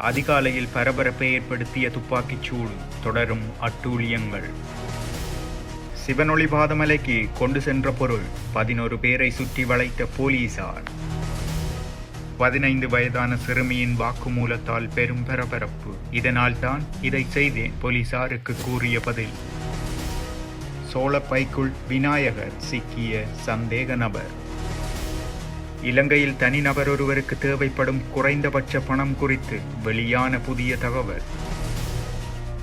அதிகாலையில் பரபரப்பை ஏற்படுத்திய துப்பாக்கிச் சூடு தொடரும் அட்டூழியங்கள். சிவனொளி பாதமலைக்கு கொண்டு சென்ற பொருள் பதினோரு பேரை சுற்றி வளைத்த போலீசார். பதினைந்து வயதான சிறுமியின் வாக்குமூலத்தால் பெரும் பரபரப்பு. இதனால் தான் இதை செய்தேன் போலீசாருக்கு கூறிய பதில். சோளப்பைக்குள் விநாயகர் சிக்கிய சந்தேக நபர். இலங்கையில் தனிநபர் ஒருவருக்கு தேவைப்படும் குறைந்தபட்ச பணம் குறித்து வெளியான புதிய தகவல்.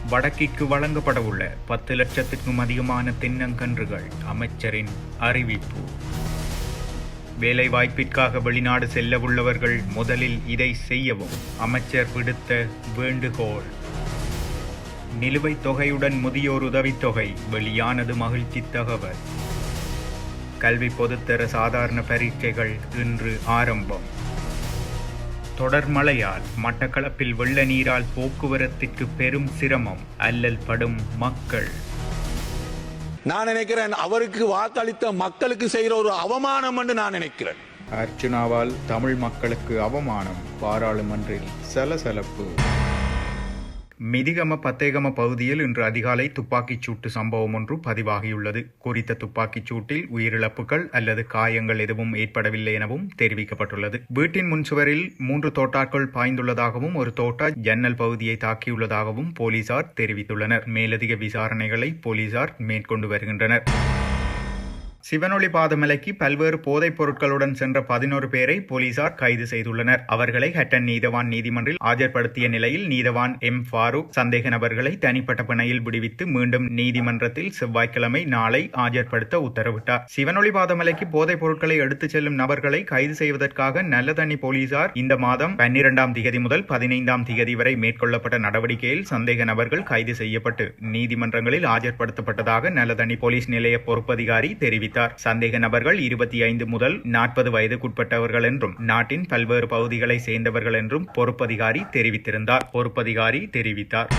வடக்கிற்கு வழங்கப்படவுள்ள பத்து லட்சத்திற்கும் அதிகமான தின்னங்கன்றுகள் அமைச்சரின் அறிவிப்பு. வேலைவாய்ப்பிற்காக வெளிநாடு செல்லவுள்ளவர்கள் முதலில் இதை செய்யவும் அமைச்சர் விடுத்த வேண்டுகோள். நிலுவைத் தொகையுடன் முதியோர் உதவித்தொகை வெளியானது மகிழ்ச்சி தகவல். கல்வி பொதுத்தர சாதாரண பரீட்சைகள் இன்று ஆரம்பம். தொடர் மழையால் மட்டக்களப்பில் வெள்ள நீரால் போக்குவரத்திற்கு பெரும் சிரமம் அல்லல் படும் மக்கள். நான் நினைக்கிறேன் அவருக்கு வாக்களித்த மக்களுக்கு செய்கிற ஒரு அவமானம் என்று நான் நினைக்கிறேன். அர்ச்சுனாவால் தமிழ் மக்களுக்கு அவமானம் பாராளுமன்றில் சலசலப்பு. மிதிகம பத்தேகம பகுதியில் இன்று அதிகாலை துப்பாக்கிச் சூட்டு சம்பவம் ஒன்று பதிவாகியுள்ளது. குறித்த துப்பாக்கிச் சூட்டில் உயிரிழப்புகள் அல்லது காயங்கள் எதுவும் ஏற்படவில்லை எனவும் தெரிவிக்கப்பட்டுள்ளது. வீட்டின் முன்சுவரில் மூன்று தோட்டாக்கள் பாய்ந்துள்ளதாகவும் ஒரு தோட்டா ஜன்னல் பகுதியை தாக்கியுள்ளதாகவும் போலீசார் தெரிவித்துள்ளனர். மேலதிக விசாரணைகளை போலீசார் மேற்கொண்டு வருகின்றனர். சிவனொளி பாதமலைக்கு பல்வேறு போதைப் பொருட்களுடன் சென்ற பதினோரு பேரை போலீசார் கைது செய்துள்ளனர். அவர்களை ஹட்டன் நீதவான் நீதிமன்றில் ஆஜர்படுத்திய நிலையில் நீதவான் எம். ஃபாரூக் சந்தேக நபர்களை தனிப்பட்ட பிணையில் விடுவித்து மீண்டும் நீதிமன்றத்தில் செவ்வாய்க்கிழமை நாளை ஆஜர்படுத்த உத்தரவிட்டார். சிவனொளி பாதமலைக்கு போதைப் பொருட்களை எடுத்துச் செல்லும் நபர்களை கைது செய்வதற்காக நல்லதண்ணி போலீசார் இந்த மாதம் பன்னிரெண்டாம் திகதி முதல் பதினைந்தாம் திகதி வரை மேற்கொள்ளப்பட்ட நடவடிக்கையில் சந்தேக நபர்கள் கைது செய்யப்பட்டு நீதிமன்றங்களில் ஆஜர்படுத்தப்பட்டதாக நல்லதண்ணி போலீஸ் நிலைய பொறுப்பதிகாரி தெரிவித்தார். தெரிவித்தார். சந்தேக நபர்கள் இருபத்தி ஐந்து முதல் நாற்பது வயதுக்குட்பட்டவர்கள் என்றும் நாட்டின் பல்வேறு பகுதிகளை சேர்ந்தவர்கள் என்றும் பொறுப்பதிகாரி தெரிவித்திருந்தார். பொறுப்பதிகாரி தெரிவித்தார்.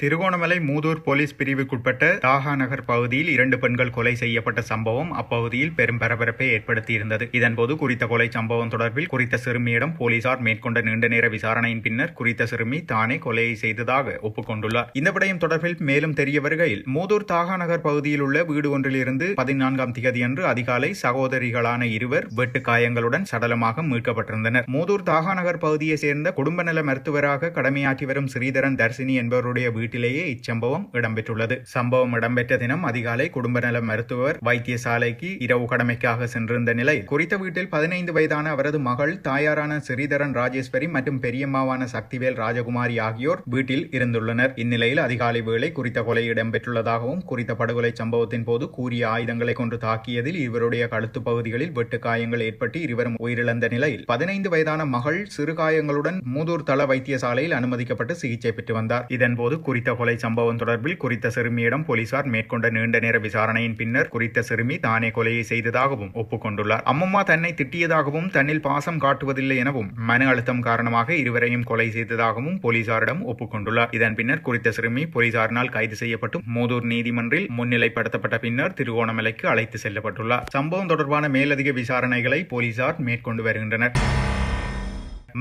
திருகோணமலை மூதூர் போலீஸ் பிரிவுக்குட்பட்ட தாகா நகர் பகுதியில் இரண்டு பெண்கள் கொலை செய்யப்பட்ட சம்பவம் அப்பகுதியில் பெரும் பரபரப்பை ஏற்படுத்தியிருந்தது. இதன்போது குறித்த கொலை சம்பவம் தொடர்பில் குறித்த சிறுமியிடம் போலீசார் மேற்கொண்ட நீண்ட நேர விசாரணையின் பின்னர் குறித்த சிறுமி தானே கொலையை செய்ததாக ஒப்புக்கொண்டுள்ளார். இந்த விடயம் தொடர்பில் மேலும் தெரிய வருகையில் மூதூர் தாகா நகர் பகுதியில் உள்ள வீடு ஒன்றிலிருந்து பதினான்காம் திகதியன்று அதிகாலை சகோதரிகளான இருவர் வெட்டு காயங்களுடன் சடலமாக மீட்கப்பட்டிருந்தனர். மூதூர் தாகா நகர் பகுதியை சேர்ந்த குடும்ப நல மருத்துவராக கடமையாற்றி வரும் ஸ்ரீதரன் தர்சினி என்பவருடைய வீடு வீட்டிலேயே இச்சம்பவம் இடம்பெற்றுள்ளது. சம்பவம் இடம்பெற்ற தினம் அதிகாலை குடும்ப நல மருத்துவர் வைத்தியசாலைக்கு இரவு கடமைக்காக சென்றிருந்த நிலை குறித்த வீட்டில் பதினைந்து வயதான அவரது மகள் தாயாரான ஸ்ரீதரன் ராஜேஸ்வரி மற்றும் பெரியம்மாவான சக்திவேல் ராஜகுமாரி ஆகியோர் வீட்டில் இருந்துள்ளனர். இந்நிலையில் அதிகாலை வேளை குறித்த கொலை இடம்பெற்றுள்ளதாகவும் குறித்த படுகொலை சம்பவத்தின் போது கூறிய ஆயுதங்களை கொண்டு தாக்கியதில் இவருடைய கழுத்து பகுதிகளில் வெட்டு காயங்கள் ஏற்பட்டு இருவரும் உயிரிழந்த நிலையில் பதினைந்து வயதான மகள் சிறு காயங்களுடன் மூதூர் தள வைத்தியசாலையில் அனுமதிக்கப்பட்டு சிகிச்சை பெற்று வந்தார். இதன்போது குறித்த கொலை சம்பவம் தொடர்பில் குறித்த சிறுமியிடம் போலீசார் மேற்கொண்ட நீண்ட நேர விசாரணையின் பின்னர் குறித்த சிறுமி தானே கொலையை செய்ததாகவும் ஒப்புக்கொண்டுள்ளார். அம்மம்மா தன்னை திட்டியதாகவும் தன்னில் பாசம் காட்டுவதில்லை எனவும் மன அழுத்தம் காரணமாக இருவரையும் கொலை செய்ததாகவும் போலீசாரிடம் ஒப்புக்கொண்டுள்ளார். இதன் பின்னர் குறித்த சிறுமி போலீசாரினால் கைது செய்யப்பட்டு மூதூர் நீதிமன்றில் முன்னிலைப்படுத்தப்பட்ட பின்னர் திருகோணமலைக்கு அழைத்து செல்லப்பட்டுள்ளார். சம்பவம் தொடர்பான மேலதிக விசாரணைகளை போலீசார் மேற்கொண்டு வருகின்றனர்.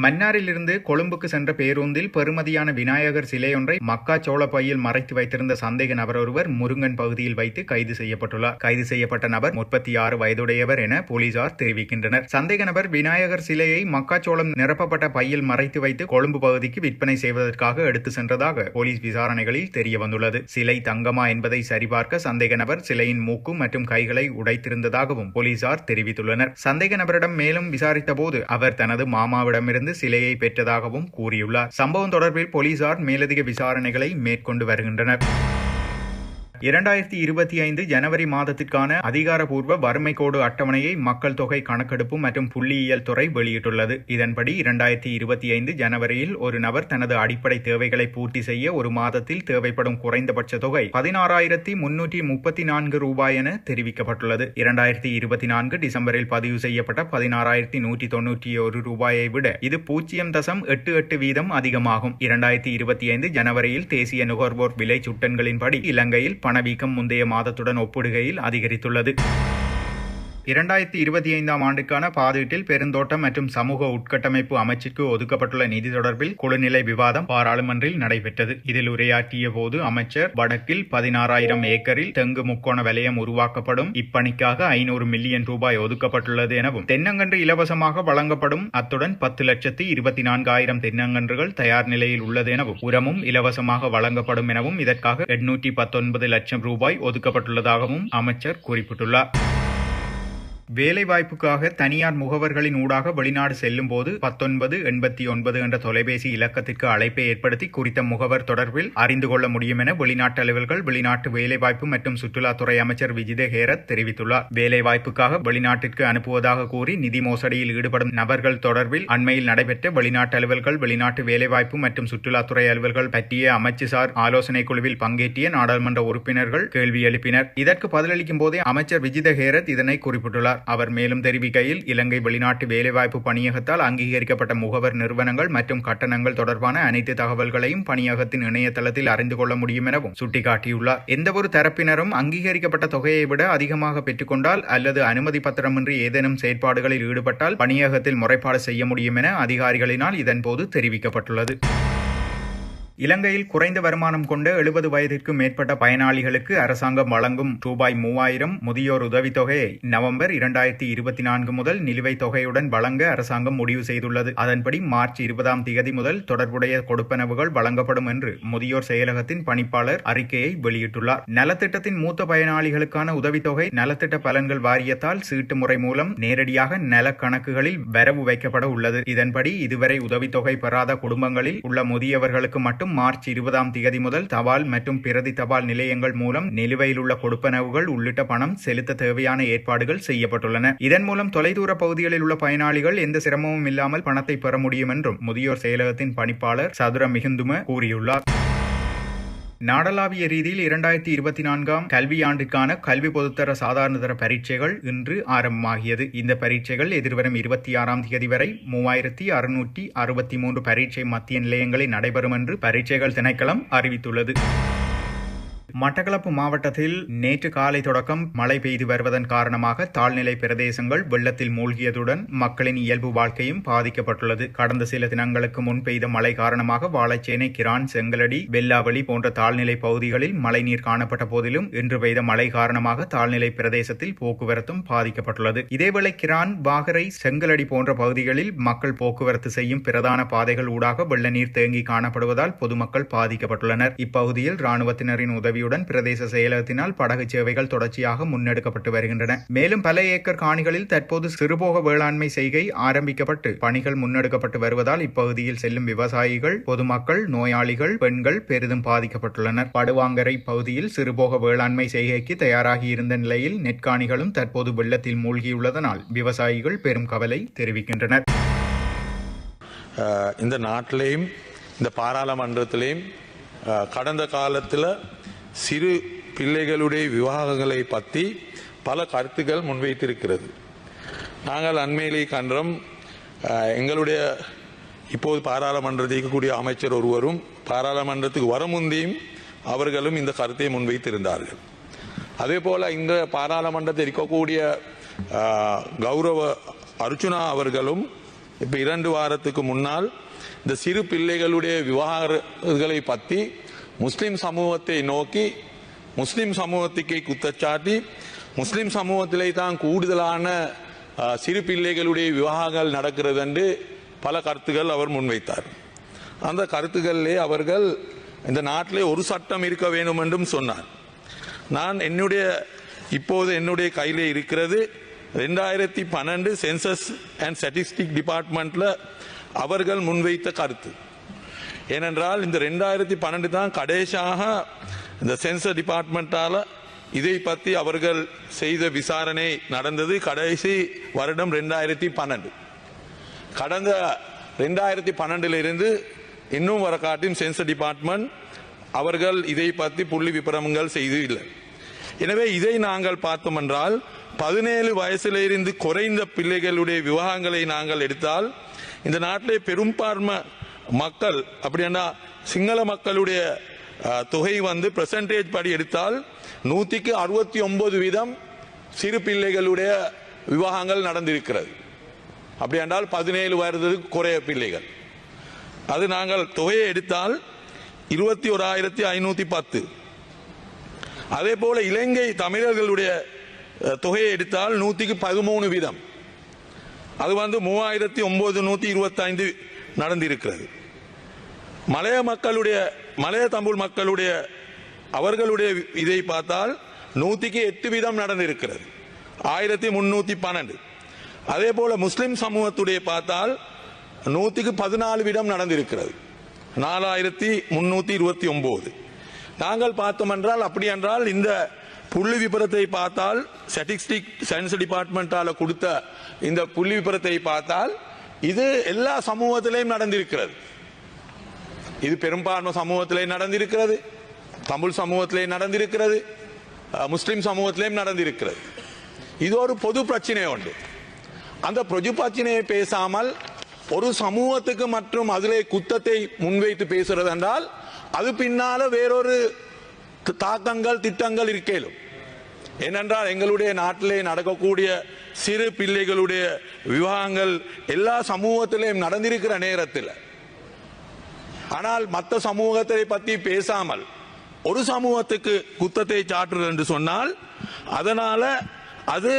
மன்னாரிலிருந்து கொழும்புக்கு சென்ற பேருந்தில் பெருமதியான விநாயகர் சிலையொன்றை மக்காச்சோள பையில் மறைத்து வைத்திருந்த சந்தேக நபர் ஒருவர் முருங்கன் பகுதியில் வைத்து கைது செய்யப்பட்டுள்ளார். கைது செய்யப்பட்ட நபர் முப்பத்தி ஆறு வயதுடையவர் என போலீசார் தெரிவிக்கின்றனர். சந்தேக நபர் விநாயகர் சிலையை மக்காச்சோளம் நிரப்பப்பட்ட பையில் மறைத்து வைத்து கொழும்பு பகுதிக்கு விற்பனை செய்வதற்காக எடுத்து சென்றதாக போலீஸ் விசாரணைகளில் தெரிய வந்துள்ளது சிலை தங்கமா என்பதை சரிபார்க்க சந்தேக நபர் சிலையின் மூக்கு மற்றும் கைகளை உடைத்திருந்ததாகவும் போலீசார் தெரிவித்துள்ளனர். சந்தேக நபரிடம் மேலும் விசாரித்த போது அவர் தனது மாமாவிடமிருந்து இருந்து சிலையை பெற்றதாகவும் கூறியுள்ளார். சம்பவம் தொடர்பில் போலீசார் மேலதிக விசாரணைகளை மேற்கொண்டு வருகின்றனர். இரண்டாயிரத்தி இருபத்தி ஐந்து ஜனவரி மாதத்திற்கான அதிகாரப்பூர்வ வறுமை கோடு அட்டவணையை மக்கள் தொகை கணக்கெடுப்பு மற்றும் புள்ளியியல் துறை வெளியிட்டுள்ளது. இதன்படி இரண்டாயிரத்தி இருபத்தி ஐந்து ஜனவரியில் ஒரு நபர் தனது அடிப்படை தேவைகளை பூர்த்தி செய்ய ஒரு மாதத்தில் தேவைப்படும் குறைந்தபட்ச தொகை பதினாறாயிரத்தி முன்னூற்றி முப்பத்தி நான்கு ரூபாய் என தெரிவிக்கப்பட்டுள்ளது. இரண்டாயிரத்தி இருபத்தி நான்கு டிசம்பரில் பதிவு செய்யப்பட்ட பதினாறாயிரத்தி நூற்றி தொன்னூற்றி ஒரு ரூபாயை விட இது பூஜ்ஜியம் தசம் எட்டு எட்டு வீதம் அதிகமாகும். இரண்டாயிரத்தி இருபத்தி ஐந்து ஜனவரியில் தேசிய நுகர்வோர் விலை சுட்டன்களின்படி இலங்கையில் பண பணவீக்கம் முந்தைய மாதத்துடன் ஒப்பிடுகையில் அதிகரித்துள்ளது. இரண்டாயிரத்தி இருபத்தி ஐந்தாம் ஆண்டுக்கான பாதீட்டில் பெருந்தோட்டம் மற்றும் சமூக உட்கட்டமைப்பு அமைச்சிற்கு ஒதுக்கப்பட்டுள்ள நிதி தொடர்பில் குழுநிலை விவாதம் பாராளுமன்றில் நடைபெற்றது. இதில் உரையாற்றிய போது அமைச்சர் வடக்கில் பதினாறாயிரம் ஏக்கரில் தெங்கு முக்கோண வலயம் உருவாக்கப்படும். இப்பணிக்காக ஐநூறு மில்லியன் ரூபாய் ஒதுக்கப்பட்டுள்ளது எனவும் தென்னங்கன்று இலவசமாக வழங்கப்படும். அத்துடன் பத்து லட்சத்தி இருபத்தி நான்காயிரம் தென்னங்கன்றுகள் தயார் நிலையில் உள்ளது எனவும் உரமும் இலவசமாக வழங்கப்படும் எனவும் இதற்காக எண்ணூற்றி பத்தொன்பது லட்சம் ரூபாய் ஒதுக்கப்பட்டுள்ளதாகவும் அமைச்சர் குறிப்பிட்டுள்ளார். வேலைவாய்ப்புக்காக தனியார் முகவர்களின் ஊடாக வெளிநாடு செல்லும் போது பத்தொன்பது எண்பத்தி ஒன்பது என்ற தொலைபேசி இலக்கத்திற்கு அழைப்பை ஏற்படுத்தி குறித்த முகவர் தொடர்பில் அறிந்து கொள்ள முடியும் என வெளிநாட்டு அலுவல்கள் வெளிநாட்டு வேலைவாய்ப்பு மற்றும் சுற்றுலாத்துறை அமைச்சர் விஜித ஹேரத் தெரிவித்துள்ளார். வேலைவாய்ப்புக்காக வெளிநாட்டிற்கு அனுப்புவதாக கூறி நிதி மோசடியில் ஈடுபடும் நபர்கள் தொடர்பில் அண்மையில் நடைபெற்ற வெளிநாட்டு அலுவல்கள் வெளிநாட்டு வேலைவாய்ப்பு மற்றும் சுற்றுலாத்துறை அலுவல்கள் பற்றிய அமைச்சுசார் ஆலோசனை குழுவில் பங்கேற்றிய நாடாளுமன்ற உறுப்பினர்கள் கேள்வி எழுப்பினர். இதற்கு பதிலளிக்கும் போதே அமைச்சர் விஜித ஹேரத் இதனை குறிப்பிட்டுள்ளார். அவர் மேலும் தெரிவிக்கையில் இலங்கை வெளிநாட்டு வேலைவாய்ப்பு பணியகத்தால் அங்கீகரிக்கப்பட்ட முகவர் நிறுவனங்கள் மற்றும் கட்டணங்கள் தொடர்பான அனைத்து தகவல்களையும் பணியகத்தின் இணையதளத்தில் அறிந்து கொள்ள முடியும் எனவும் சுட்டிக்காட்டியுள்ளார். எந்தவொரு தரப்பினரும் அங்கீகரிக்கப்பட்ட தொகையை விட அதிகமாக பெற்றுக்கொண்டால் அல்லது அனுமதி பத்திரமின்றி ஏதேனும் செயற்பாடுகளில் ஈடுபட்டால் பணியகத்தில் முறைப்பாடு செய்ய முடியும் என அதிகாரிகளினால் இதன்போது தெரிவிக்கப்பட்டுள்ளது. இலங்கையில் குறைந்த வருமானம் கொண்ட எழுபது வயதிற்கு மேற்பட்ட பயனாளிகளுக்கு அரசாங்கம் வழங்கும் ரூபாய் மூவாயிரம் முதியோர் உதவித்தொகையை நவம்பர் இரண்டாயிரத்தி இருபத்தி நான்கு முதல் நிலுவைத் தொகையுடன் வழங்க அரசாங்கம் முடிவு செய்துள்ளது. அதன்படி மார்ச் இருபதாம் தேதி முதல் தொடர்புடைய கொடுப்பனவுகள் வழங்கப்படும் என்று முதியோர் செயலகத்தின் பணிப்பாளர் அறிக்கையை வெளியிட்டுள்ளார். நலத்திட்டத்தின் மூத்த பயனாளிகளுக்கான உதவித்தொகை நலத்திட்ட பலன்கள் வாரியத்தால் சீட்டு முறை மூலம் நேரடியாக நல கணக்குகளில் வரவு வைக்கப்பட உள்ளது. இதன்படி இதுவரை உதவித்தொகை பெறாத குடும்பங்களில் உள்ள முதியவர்களுக்கு மட்டும் மட்டும் மார்ச் இருபதாம் தேதி முதல் தபால் மற்றும் பிரதி தபால் நிலையங்கள் மூலம் நிலுவையில் உள்ள கொடுப்பனவுகள் உள்ளிட்ட பணம் செலுத்த தேவையான ஏற்பாடுகள் செய்யப்பட்டுள்ளன. இதன் மூலம் தொலைதூர பகுதிகளில் உள்ள பயனாளிகள் எந்த சிரமமும் இல்லாமல் பணத்தை பெற முடியும் என்றும் முதியோர் செயலகத்தின் பணிப்பாளர் சதுர மிகுந்தும கூறியுள்ளார். நாடளாவிய ரீதியில் இரண்டாயிரத்தி இருபத்தி நான்காம் கல்வியாண்டுக்கான கல்வி பொதுத்தர சாதாரணதர பரீட்சைகள் இன்று ஆரம்பமாகியது. இந்த பரீட்சைகள் எதிர்வரும் இருபத்தி ஆறாம் தேதி வரை மூவாயிரத்தி அறுநூற்றி அறுபத்தி மூன்று பரீட்சை மத்திய நிலையங்களில் நடைபெறும் என்று பரீட்சைகள் திணைக்களம் அறிவித்துள்ளது. மட்டக்களப்பு மாவட்டத்தில் நேற்று காலை தொடக்கம் மழை பெய்து வருவதன் காரணமாக தாழ்நிலை பிரதேசங்கள் வெள்ளத்தில் மூழ்கியதுடன் மக்களின் இயல்பு வாழ்க்கையும் பாதிக்கப்பட்டுள்ளது. கடந்த சில தினங்களுக்கு முன் பெய்த மழை காரணமாக வாழைச்சேனை கிரான் செங்கலடி வெல்லாவளி போன்ற தாழ்நிலை பகுதிகளில் மழைநீர் காணப்பட்ட போதிலும் இன்று பெய்த மழை காரணமாக தாழ்நிலை பிரதேசத்தில் போக்குவரத்தும் பாதிக்கப்பட்டுள்ளது. இதேவேளை கிரான் வாகரை செங்கலடி போன்ற பகுதிகளில் மக்கள் போக்குவரத்து செய்யும் பிரதான பாதைகள் ஊடாக வெள்ள நீர் தேங்கி காணப்படுவதால் பொதுமக்கள் பாதிக்கப்பட்டுள்ளனர். இப்பகுதியில் ராணுவத்தினரின் உதவி உதவியுடன் பிரதேச செயலகத்தினால் படகு சேவைகள் தொடர்ச்சியாக முன்னெடுக்கப்பட்டு வருகின்றன. மேலும் பல ஏக்கர் காணிகளில் தற்போது சிறுபோக வேளாண்மை செய்கை ஆரம்பிக்கப்பட்டு பணிகள் முன்னெடுக்கப்பட்டு வருவதால் இப்பகுதியில் செல்லும் விவசாயிகள் பொதுமக்கள் நோயாளிகள் பெண்கள் பெரிதும் பாதிக்கப்பட்டுள்ளனர். படுவாங்கரை பகுதியில் சிறுபோக வேளாண்மை செய்கைக்கு தயாராகி இருந்த நிலையில் நெற்காணிகளும் தற்போது வெள்ளத்தில் மூழ்கியுள்ளதனால் விவசாயிகள் பெரும் கவலை தெரிவிக்கின்றனர். இந்த நாட்டிலையும் இந்த பாராளுமன்றத்திலையும் கடந்த காலத்தில் சிறு பிள்ளைகளுடைய விவாகங்களை பற்றி பல கருத்துக்கள் முன்வைத்திருக்கிறது. நாங்கள் அண்மையிலே கன்றோம் எங்களுடைய இப்போது பாராளுமன்றத்தில் இருக்கக்கூடிய அமைச்சர் ஒருவரும் பாராளுமன்றத்துக்கு வரமுந்தியும் அவர்களும் இந்த கருத்தை முன்வைத்திருந்தார்கள். அதே போல் இந்த பாராளுமன்றத்தில் இருக்கக்கூடிய கௌரவ அர்ஜுனா அவர்களும் இப்போ இரண்டு வாரத்துக்கு முன்னால் இந்த சிறு பிள்ளைகளுடைய விவகாரங்களை பற்றி முஸ்லிம் சமூகத்தை நோக்கி முஸ்லிம் சமூகத்துக்கு குத்தச்சாட்டி முஸ்லிம் சமூகத்திலே தான் கூடுதலான சிறு பிள்ளைகளுடைய விவாகங்கள் நடக்கிறது என்று பல கருத்துக்கள் அவர் முன்வைத்தார். அந்த கருத்துக்களிலே அவர்கள் இந்த நாட்டிலே ஒரு சட்டம் இருக்க வேண்டும் என்றும் சொன்னார். நான் என்னுடைய இப்போது என்னுடைய கையிலே இருக்கிறது. ரெண்டாயிரத்தி பன்னெண்டு சென்சஸ் அண்ட் ஸ்டாட்டிஸ்டிக் டிபார்ட்மெண்ட்டில் அவர்கள் முன்வைத்த கருத்து. ஏனென்றால் இந்த ரெண்டாயிரத்தி பன்னெண்டு தான் கடைசியாக இந்த சென்சர் டிபார்ட்மெண்டால இதை பற்றி அவர்கள் செய்த விசாரணை நடந்தது கடைசி வருடம் ரெண்டாயிரத்தி பன்னெண்டு. கடந்த ரெண்டாயிரத்தி பன்னெண்டிலிருந்து இன்னும் வர காட்டும் சென்சர் டிபார்ட்மெண்ட் அவர்கள் இதை பற்றி புள்ளி விபரங்கள் செய்து இல்லை. எனவே இதை நாங்கள் பார்த்தோம் என்றால் பதினேழு வயசிலிருந்து குறைந்த பிள்ளைகளுடைய விவாகங்களை நாங்கள் எடுத்தால் இந்த நாட்டிலே பெரும்பான்மை மக்கள் அப்படின்னா சிங்கள மக்களுடைய தொகை வந்து பெர்சன்டேஜ் படி எடுத்தால் நூற்றிக்கு அறுபத்தி ஒன்பது வீதம் சிறு பிள்ளைகளுடைய விவாகங்கள் நடந்திருக்கிறது. அப்படி என்றால் பதினேழு வயதுக்கு குறைய பிள்ளைகள். அது நாங்கள் தொகையை எடுத்தால் இருபத்தி ஓராயிரத்தி ஐநூற்றி பத்து. அதே போல இலங்கை தமிழர்களுடைய தொகையை எடுத்தால் நூற்றிக்கு பதிமூணு வீதம். அது வந்து மூவாயிரத்தி ஒம்பது நூற்றி இருபத்தைந்து நடந்திருக்கிறது. மலைய மக்களுடைய மலைய தமிழ் மக்களுடைய அவர்களுடைய இதை பார்த்தால் நூற்றிக்கு எட்டு வீதம் நடந்திருக்கிறது. ஆயிரத்தி முன்னூற்றி பன்னெண்டு. அதே போல் முஸ்லிம் சமூகத்துடைய பார்த்தால் நூற்றிக்கு பதினாலு வீதம் நடந்திருக்கிறது. நாலாயிரத்தி முன்னூற்றி இருபத்தி ஒம்பது நாங்கள் பார்த்தோம் என்றால் அப்படி என்றால் இந்த புள்ளி விபரத்தை பார்த்தால் ஸ்டாட்டிஸ்டிக் சயின்ஸ் டிபார்ட்மெண்ட்டால் கொடுத்த இந்த புள்ளி விபரத்தை பார்த்தால் இது எல்லா சமூகத்திலையும் நடந்திருக்கிறது. இது பெரும்பான்மை சமூகத்திலே நடந்திருக்கிறது. தமிழ் சமூகத்திலே நடந்திருக்கிறது. முஸ்லிம் சமூகத்திலேயும் நடந்திருக்கிறது. இது ஒரு பொது பிரச்சனை உண்டு. அந்த பொது பிரச்சனையை பேசாமல் ஒரு சமூகத்துக்கு மற்றும் அதிலே குத்தத்தை முன்வைத்து பேசுறது என்றால் அது பின்னால வேறொரு த- தாக்கங்கள் திட்டங்கள் இருக்கலும் ஏனென்றால் எங்களுடைய நாட்டிலே நடக்கக்கூடிய சிறு பிள்ளைகளுடைய விவாகங்கள் எல்லா சமூகத்திலையும் நடந்திருக்கிற நேரத்தில். ஆனால் மற்ற சமூகத்தை பற்றி பேசாமல் ஒரு சமூகத்துக்கு குத்தத்தை சாட்டுறது என்று சொன்னால் அதனால அது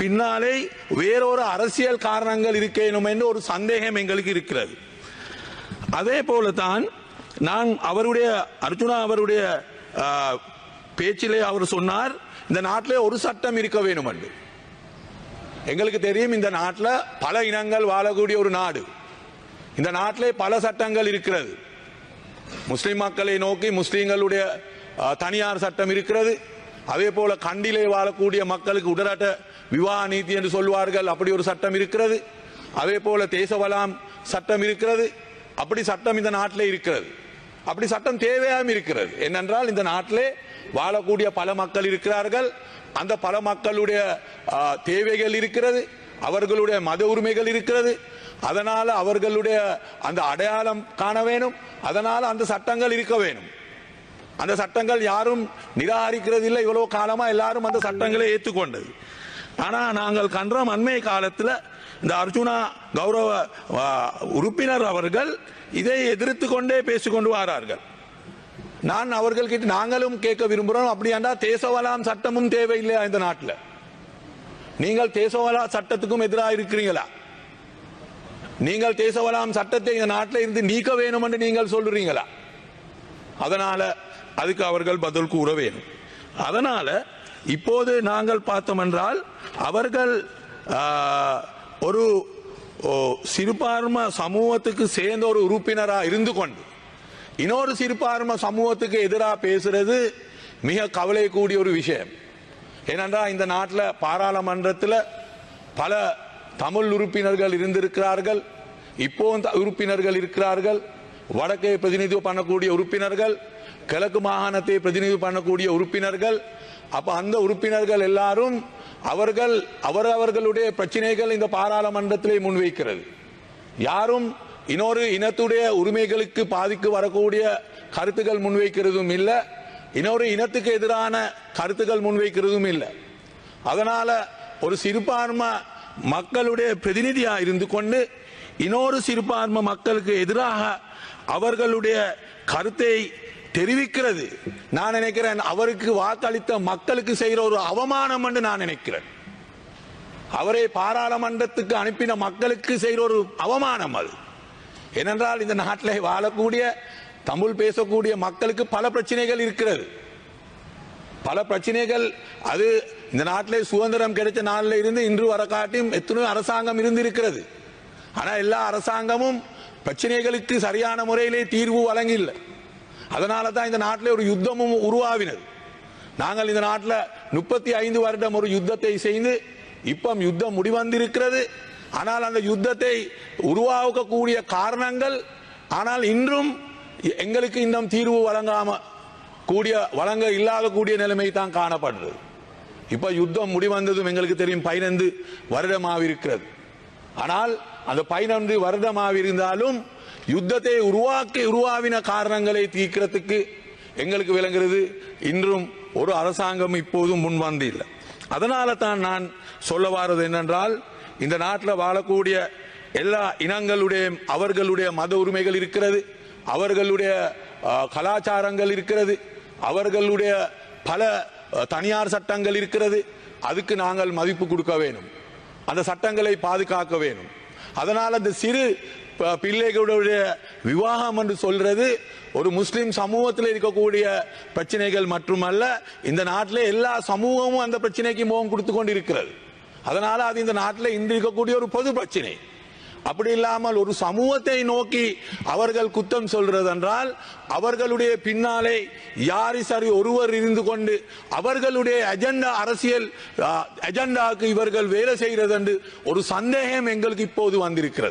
பின்னாலே வேறொரு அரசியல் காரணங்கள் இருக்கேனும் என்று ஒரு சந்தேகம் எங்களுக்கு இருக்கிறது. அதே போலதான் நான் அவருடைய அர்ஜுனா அவருடைய பேச்சிலே அவர் சொன்னார் இந்த நாட்டிலே ஒரு சட்டம் இருக்க வேணும் என்று எங்களுக்கு தெரியும் இந்த நாட்டில் பல இனங்கள் வாழக்கூடிய ஒரு நாடு. இந்த நாட்டிலே பல சட்டங்கள் இருக்கிறது. முஸ்லிம் மக்களை நோக்கி முஸ்லீம்களுடைய தனியார் சட்டம் இருக்கிறது. அதே போல கண்டிலே வாழக்கூடிய மக்களுக்கு உடலாட்ட விவாக நீதி என்று சொல்வார்கள் அப்படி ஒரு சட்டம் இருக்கிறது. அதே போல தேசவலாம் சட்டம் இருக்கிறது. அப்படி சட்டம் இந்த நாட்டிலே இருக்கிறது. அப்படி சட்டம் தேவையாகவும் இருக்கிறது. என்னென்றால் இந்த நாட்டிலே வாழக்கூடிய பல மக்கள் இருக்கிறார்கள். அந்த பல மக்களுடைய தேவைகள் இருக்கிறது. அவர்களுடைய மத உரிமைகள் இருக்கிறது. அதனால் அவர்களுடைய அந்த அடையாளம் காண வேணும். அதனால் அந்த சட்டங்கள் இருக்க வேணும். அந்த சட்டங்கள் யாரும் நிராகரிக்கிறது இல்லை இவ்வளவு காலமாக எல்லாரும் அந்த சட்டங்களை ஏற்றுக்கொண்டது. ஆனால் நாங்கள் கன்றோம் அண்மை காலத்தில் இந்த அர்ஜுனா கௌரவ உறுப்பினர் அவர்கள் இதை எதிர்த்து கொண்டே பேசிக்கொண்டு வாரார்கள். நான் அவர்கள்கிட்ட நாங்களும் கேட்க விரும்புகிறோம் அப்படியாண்டா தேசவலாம் சட்டமும் தேவையில்லையா இந்த நாட்டில்? நீங்கள் தேசவலா சட்டத்துக்கும் எதிராக இருக்கிறீங்களா? நீங்கள் தேசவலாம் சட்டத்தை இந்த நாட்டில் இருந்து நீக்க வேணும் என்று நீங்கள் சொல்றீங்களா? அதனால அதுக்கு அவர்கள் பதில் கூற வேணும். அதனால இப்போது நாங்கள் பார்த்தோம் என்றால் அவர்கள் ஒரு ஓ, சிறுபான்மை சமூகத்துக்கு சேர்ந்த ஒரு உறுப்பினராக இருந்து கொண்டு இன்னொரு சிறுபான்மை சமூகத்துக்கு எதிராக பேசுறது மிக கவலை கூடிய ஒரு விஷயம். ஏனென்றால் இந்த நாட்டில் பாராளுமன்றத்தில் பல தமிழ் உறுப்பினர்கள் இருந்திருக்கிறார்கள் இப்போ இந்த உறுப்பினர்கள் இருக்கிறார்கள் வடக்கை பிரதிநிதித்துவம் பண்ணக்கூடிய உறுப்பினர்கள் கிழக்கு மாகாணத்தை பிரதிநிதி பண்ணக்கூடிய உறுப்பினர்கள் அப்ப அந்த உறுப்பினர்கள் எல்லாரும் அவர்கள் அவரவர்களுடைய பிரச்சனைகள் இந்த பாராளுமன்றத்திலே முன்வைக்கிறது. யாரும் இன்னொரு இனத்துடைய உரிமைகளுக்கு பாதிக்கு வரக்கூடிய கருத்துக்கள் முன்வைக்கிறதும் இல்லை. இன்னொரு இனத்துக்கு எதிரான கருத்துக்கள் முன்வைக்கிறதும் இல்லை. அதனால ஒரு சிறுபான்மை மக்களுடைய பிரதிநிதியா இருந்து கொண்டு இன்னொரு சிறுபான்மை மக்களுக்கு எதிராக அவர்களுடைய கருத்தை தெரிவிக்கிறது. நான் நினைக்கிறேன் அவருக்கு வாக்களித்த மக்களுக்கு செய்கிற ஒரு அவமானம் என்று நான் நினைக்கிறேன். அவரை பாராளுமன்றத்துக்கு அனுப்பின மக்களுக்கு செய்கிற ஒரு அவமானம் அது. ஏனென்றால் இந்த நாட்டில் வாழக்கூடிய தமிழ் பேசக்கூடிய மக்களுக்கு பல பிரச்சனைகள் இருக்கிறது. பல பிரச்சனைகள் அது இந்த நாட்டிலே சுதந்திரம் கிடைச்ச நாளில் இருந்து இன்று வர காட்டியும் எத்தனையோ அரசாங்கம் இருந்து இருக்கிறது எல்லா அரசாங்கமும் பிரச்சனைகளுக்கு சரியான முறையிலே தீர்வு வழங்கில்லை அதனால தான் இந்த நாட்டில் ஒரு யுத்தமும் உருவாவினது. நாங்கள் இந்த நாட்டில் முப்பத்தி ஐந்து வருடம் ஒரு யுத்தத்தை செய்து இப்போ யுத்தம் முடிவந்திருக்கிறது. ஆனால் அந்த யுத்தத்தை உருவாக்கக்கூடிய காரணங்கள் ஆனால் இன்றும் எங்களுக்கு இன்னும் தீர்வு வழங்காம கூடிய வழங்க இல்லாத கூடிய நிலைமை தான் காணப்படுறது இப்போ யுத்தம் முடிவந்ததும் எங்களுக்கு தெரியும் பதினைந்து வருடமாக இருக்கிறது ஆனால் அந்த பதினொன்று வருடமாக இருந்தாலும் யுத்தத்தை உருவாக்கி உருவாவின காரணங்களை தீர்க்கிறதுக்கு எங்களுக்கு விளங்குறது இன்றும் ஒரு அரசாங்கம் இப்போதும் முன் வந்தில்லை அதனால தான் நான் சொல்ல வாரது என்னென்றால் இந்த நாட்டில் வாழக்கூடிய எல்லா இனங்களுடைய அவர்களுடைய மத உரிமைகள் இருக்கிறது அவர்களுடைய கலாச்சாரங்கள் இருக்கிறது அவர்களுடைய பல தனியார் சட்டங்கள் இருக்கிறது அதுக்கு நாங்கள் மதிப்பு கொடுக்க வேணும் அந்த சட்டங்களை பாதுகாக்க வேணும் அதனால் அந்த சிறு பிள்ளைகளுடைய விவாகம் என்று சொல்றது ஒரு முஸ்லிம் சமூகத்தில் இருக்கக்கூடிய பிரச்சனைகள் மட்டுமல்ல இந்த நாட்டில் எல்லா சமூகமும் அந்த பிரச்சனைக்கு முகம் கொடுத்து கொண்டு இருக்கிறது அதனால அது இந்த நாட்டில் இன்று இருக்கக்கூடிய ஒரு பொது பிரச்சனை. அப்படி இல்லாமல் ஒரு சமூகத்தை நோக்கி அவர்கள் குத்தம் சொல்றது என்றால் அவர்களுடைய பின்னாலே யாரி சரி ஒருவர் இருந்து கொண்டு அவர்களுடைய அஜெண்டா அரசியல் அஜெண்டாவுக்கு இவர்கள் வேலை செய்கிறது என்று ஒரு சந்தேகம் எங்களுக்கு இப்போது வந்திருக்கிறது.